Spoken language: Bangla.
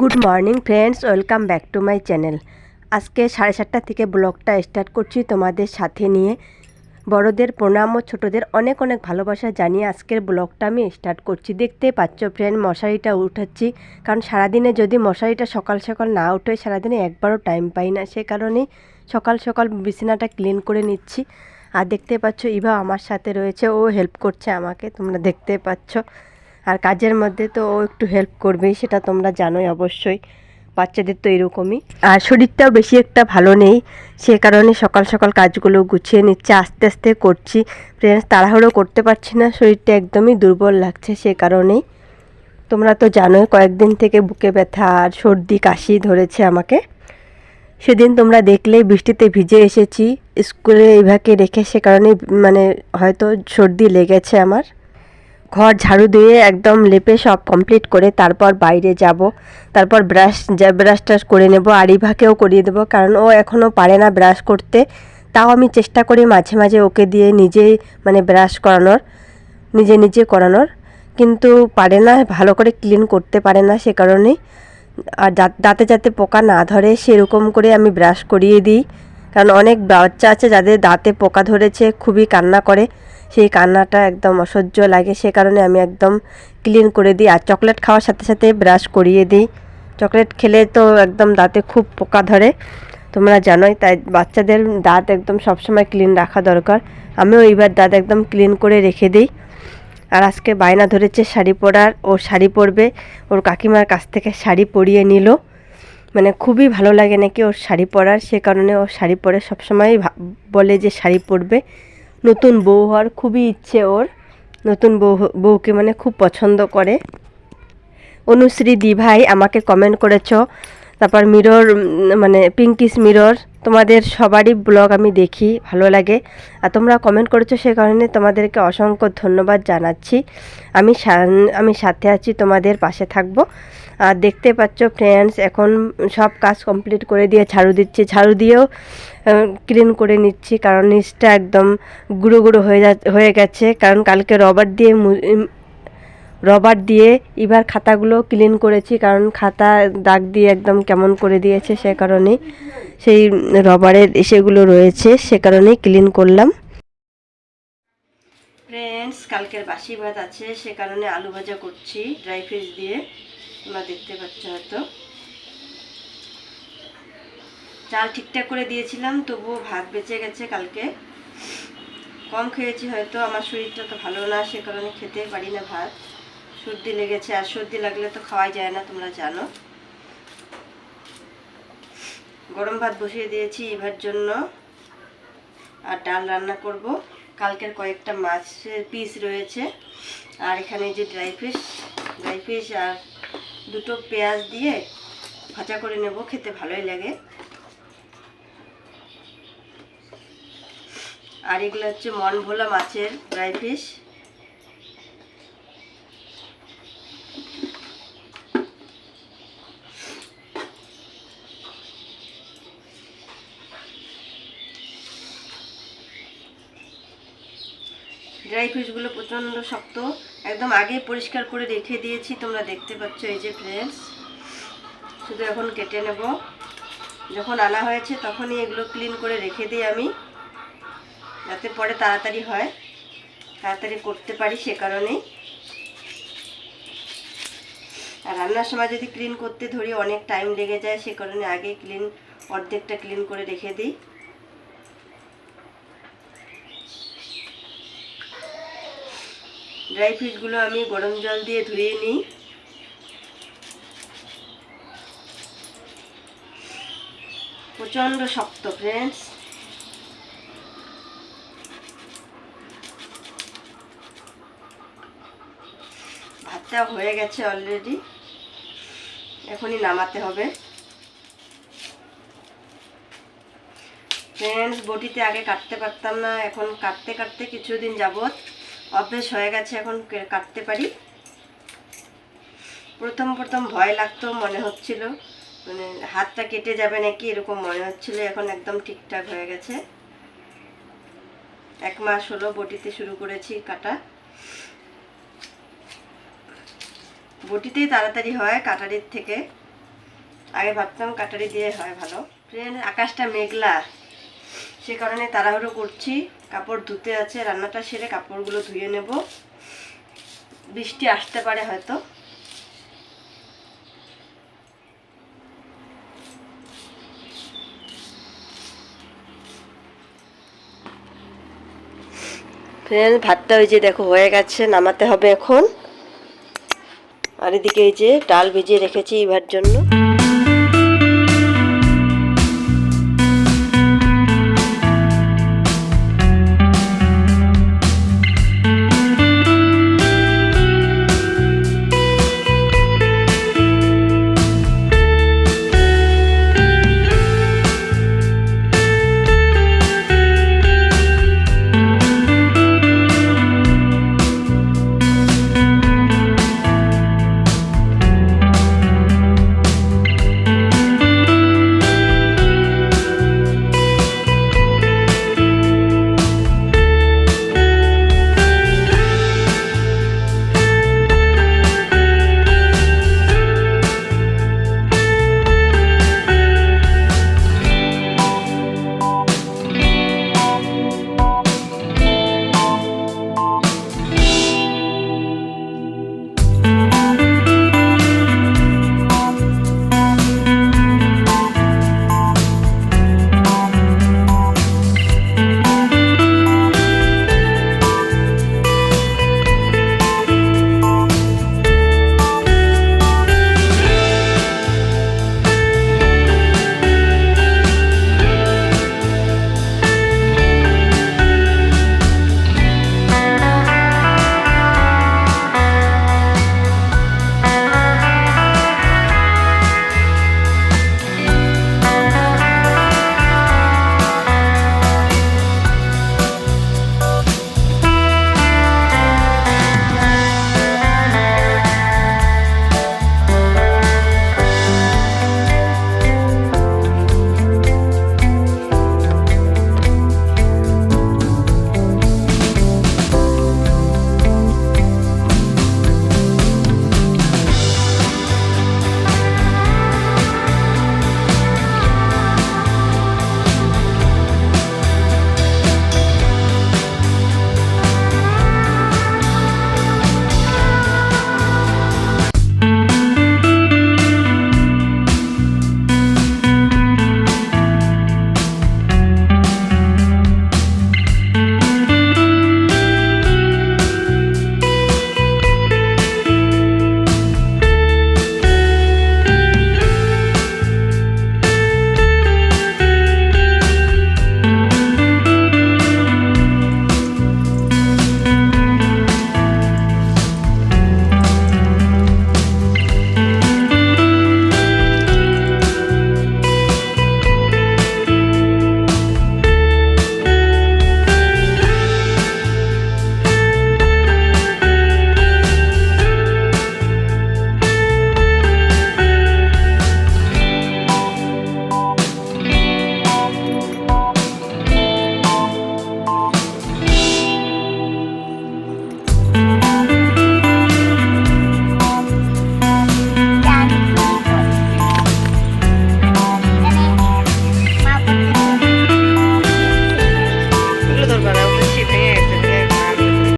Good morning friends, welcome back to my channel. আজকে সাড়ে সাতটা থেকে ব্লগটা স্টার্ট করছি তোমাদের সাথে নিয়ে। বড়দের প্রণাম ও ছোটোদের অনেক অনেক ভালোবাসা জানিয়ে আজকের ব্লগটা আমি স্টার্ট করছি। দেখতে পাচ্ছ ফ্রেন্ড, মশারিটা উঠাচ্ছি। কারণ সারাদিনে যদি মশারিটা সকাল সকাল না উঠে, সারাদিনে একবারও টাইম পাই না। সে কারণেই সকাল সকাল বিছানাটা ক্লিন করে নিচ্ছি। আর দেখতে পাচ্ছ, ইভা আমার সাথে রয়েছে, ও হেল্প করছে আমাকে, তোমরা দেখতে পাচ্ছ। আর কাজের মধ্যে তো ও একটু হেল্প করবেই সেটা তোমরা জানোই অবশ্যই। বাচ্চাদের তো এরকমই। আর শরীরটাও বেশি একটা ভালো নেই, সে কারণে সকাল সকাল কাজগুলো গুছিয়ে নিচ্ছে, আস্তে আস্তে করছি। ফ্রেন্ডস তাড়াহুড়ো করতে পারছি না, শরীরটা একদমই দুর্বল লাগছে সে কারণেই। তোমরা তো জানোই, কয়েকদিন থেকে বুকে ব্যথা আর সর্দি, কাশি ধরেছে আমাকে। সেদিন তোমরা দেখলে বৃষ্টিতে ভিজে এসেছি, স্কুলে ইভাকে রেখে সে কারণে মানে হয়তো সর্দি লেগেছে আমার। ঘর ঝাড়ু দিয়ে একদম লেপে সব কমপ্লিট করে তারপর বাইরে যাব। তারপর ব্রাশ যা ব্রাশ টাশ করে নেব আর ইভাকেও করিয়ে দেবো কারণ ও এখনও পারে না ব্রাশ করতে। তাও আমি চেষ্টা করি মাঝে মাঝে ওকে দিয়ে নিজেই মানে ব্রাশ করানোর, নিজে নিজে করানোর। কিন্তু পারে না, ভালো করে ক্লিন করতে পারে না সে কারণেই। আর দাঁতে যাতে পোকা না ধরে সেরকম করে আমি ব্রাশ করিয়ে দিই। কারণ অনেক বাচ্চা আছে যাদের দাঁতে পোকা ধরেছে, খুবই কান্না করে। সেই কান্নাটা একদম অসহ্য লাগে, সে কারণে আমি একদম ক্লিন করে দিই। আর চকলেট খাওয়ার সাথে সাথে ব্রাশ করিয়ে দিই। চকলেট খেলে তো একদম দাঁতে খুব পোকা ধরে, তোমরা জানোই। তাই বাচ্চাদের দাঁত একদম সবসময় ক্লিন রাখা দরকার। আমিও এইবার দাঁত একদম ক্লিন করে রেখে দিই। আর আজকে বায়না ধরেছে শাড়ি পরার, ও শাড়ি পরবে। ওর কাকিমার কাছ থেকে শাড়ি পরিয়ে নিল। মানে খুবই ভালো লাগে নাকি ওর শাড়ি পরার? সে কারণে ওর শাড়ি পরে সবসময় বলে যে শাড়ি পরবে। নতুন বউ হওয়ার খুবই ইচ্ছে ওর। নতুন বউ বউকে মানে খুব পছন্দ করে। অনুশ্রী দি ভাই আমাকে কমেন্ট করেছ। তারপর মিরর মানে পিঙ্কিস মিরর তোমাদের সবারই ব্লগ আমি দেখি, ভালো লাগে। আর তোমরা কমেন্ট করেছ সে কারণে তোমাদেরকে অসংখ্য ধন্যবাদ জানাচ্ছি। আমি আমি সাথে আছি, তোমাদের পাশে থাকব। আর দেখতে পাচ্ছ ফ্রেন্ডস এখন সব কাজ কমপ্লিট করে দিয়ে ঝাড়ু দিচ্ছি। ঝাড়ু দিয়েও ক্লিন করে নিচ্ছি কারণ নিচটা একদম গুঁড়ো গুঁড়ো হয়ে যা, হয়ে গেছে। কারণ কালকে রবার দিয়ে রবার দিয়ে এবার খাতাগুলো ক্লিন করেছি কারণ খাতা দাগ দিয়ে একদম কেমন করে দিয়েছে সে কারণেই। সেই রবারের সেগুলো রয়েছে, সে কারণেই ক্লিন করলাম। ফ্রেন্ডস কালকের বাসি ভাত আছে, সে কারণে আলু ভাজা করছি ড্রাই ফ্রিজ দিয়ে। তোমরা দেখতে পাচ্ছ হয়তো। চাল ঠিকঠাক করে দিয়েছিলাম, তবুও ভাত বেঁচে গেছে কালকে। কম খেয়েছি হয়তো, আমার শরীরটা তো ভালো না, সে কারণে খেতে পারি না ভাত। সর্দি লেগেছে, আর সর্দি লাগলে তো খাওয়াই যায় না, তোমরা জানো। গরম ভাত বসিয়ে দিয়েছি এবার জন্য। আর ডাল রান্না করব। কালকের কয়েকটা মাছের পিস রয়েছে। আর এখানে যে ড্রাই ফিশ ড্রাই ফিশ আর দুটো পেঁয়াজ দিয়ে ভাজা করে নেব, খেতে ভালোই লাগে। আর এগুলো হচ্ছে মন ভোলা মাছের ড্রাই ফিশ ড্রাই ফিশগুলো প্রচণ্ড শক্ত। একদম আগে পরিষ্কার করে রেখে দিয়েছি, তোমরা দেখতে পাচ্ছ এই যে ফ্রেন্ডস শুধু এখন কেটে নেব। যখন আনা হয়েছে তখনই এগুলো ক্লিন করে রেখে দিই আমি, যাতে পরে তাড়াতাড়ি হয়। তাড়াতাড়ি করতে পারি সে কারণেই। আর রান্নার সময় যদি ক্লিন করতে ধরি, অনেক টাইম লেগে যায়, সে কারণে আগে ক্লিন অর্ধেকটা ক্লিন করে রেখে দিই। ড্রাই ফিশগুলো আমি গরম জল দিয়ে ধুয়ে নিই। প্রচণ্ড শক্ত ফ্রেন্ডস ভাতটা হয়ে গেছে অলরেডি এখনই নামাতে হবে। ফ্রেন্ডস বটিতে আগে কাটতে পারতাম না, এখন কাটতে কাটতে কিছুদিন যাবত অভ্যেস হয়ে গেছে এখন কাটতে পারি। প্রথম প্রথম ভয় লাগতো, মনে হচ্ছিল। মানে হাতটা কেটে যাবে নাকি এরকম মনে হচ্ছিল, এখন একদম ঠিকঠাক হয়ে গেছে। এক মাস হলো বটিতে শুরু করেছি কাটা। বটিতেই তাড়াতাড়ি হয় কাটারির থেকে। আগে ভাবতাম কাটারি দিয়ে হয় ভালো। ফ্রেন্ড, আকাশটা মেঘলা। সে কারণে তাড়াহুড়ো করছি। কাপড় ধুতে আছে, রান্নাটা সেরে কাপড়গুলো ধুয়ে নেব। বৃষ্টি আসতে পারে হয়তো। ফ্রেন্ড ভাতটা ওই যে দেখো হয়ে গেছে, নামাতে হবে এখন। আর এদিকে এই যে ডাল ভিজিয়ে রেখেছি ইভার জন্য।